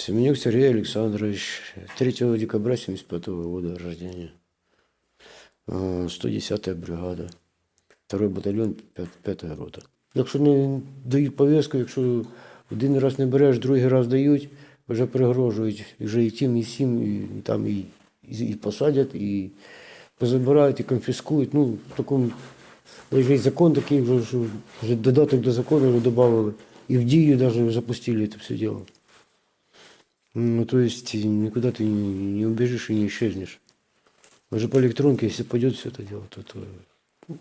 Семенюк Сергей Александрович, 3 декабря 75 года рождения. Э, 110-я бригада, 2 батальйон, 5 рота. Якщо не дають пов'язку, якщо один раз не береш, другий раз дають, вже пригрожують вже і тим, і сім, і там і, і, посадять, і позабирають, і конфіскують. Ну, в такому вже закон такий, вже, вже додаток до закону вже додали. І в дію навіть запустили це все діло. Ну, то есть э, никуда ты не, не убежишь и не исчезнешь. Уже по электронке, если пойдет все это дело, то, то ну,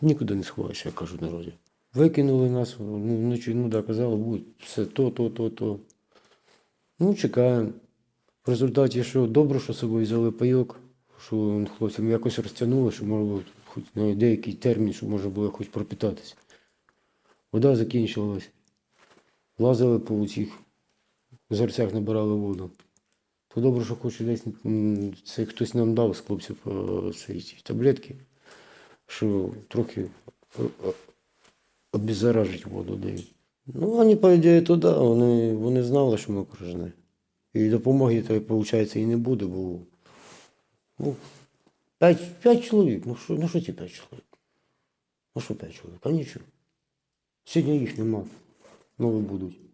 нікуди не сховаєшся, як кажуть в народі. Викинули нас, ну, вночі, ну да, казали, будь все то, то, то, то. Ну, чекаємо. В результаті, що добре, що з собою взяли пайок, що хлопцям якось розтягнули, що можна було хоч на деякий термін, що можна було хоч пропитатися. Вода закінчилась. Лазили по цих озерцях, набирали воду. То добре, що хоч десь це хтось нам дав з хлопців е, ці таблетки, що трохи е, е, обеззаражить воду дають. Ну, вони, по ідеї, то да, вони, вони знали, що ми окружені. І допомоги, то, виходить, і не буде, бо ну, п'ять, п'ять чоловік. Ну що, ну що ці п'ять чоловік? Ну що п'ять чоловік? А нічого. Сьогодні їх нема. Нові будуть.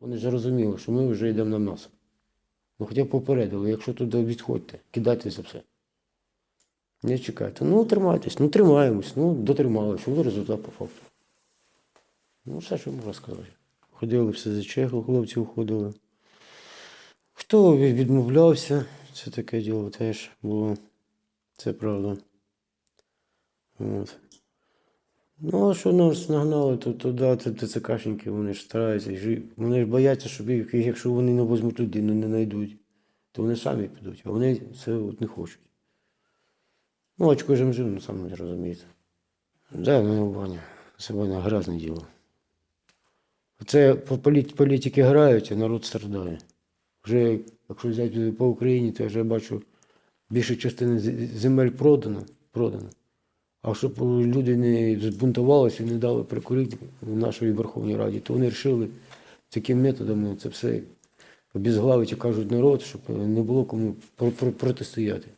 Вони ж розуміли, що ми вже йдемо на м'ясо. Ну хоча б попередили, якщо туди відходьте, кидайте за все. Не чекайте. Ну, тримайтесь, ну тримаємось, ну дотрималися, ну результат по факту. Ну, все, що можна сказати. Ходили все за чеху, хлопці уходили. Хто відмовлявся, це таке діло теж було. Це правда. От. Ну, а що нас нагнали, то туди, то ТЦКшники, вони ж стараються. Вони ж бояться, щоб їх, якщо вони не візьмуть людину, не знайдуть, то вони самі підуть, а вони це от не хочуть. Ну, очко жим жим, ну самі розумієте. Да, ну, Ваня, це Ваня грязне діло. Це по політики грають, а народ страждає. Вже, якщо взяти по Україні, то я вже бачу, більша частина земель продано, продано. А щоб люди не збунтувалися і не дали прикурити в нашій Верховній Раді, то вони вирішили такими методами це все обізглавити, кажуть, народ, щоб не було кому про- про- протистояти.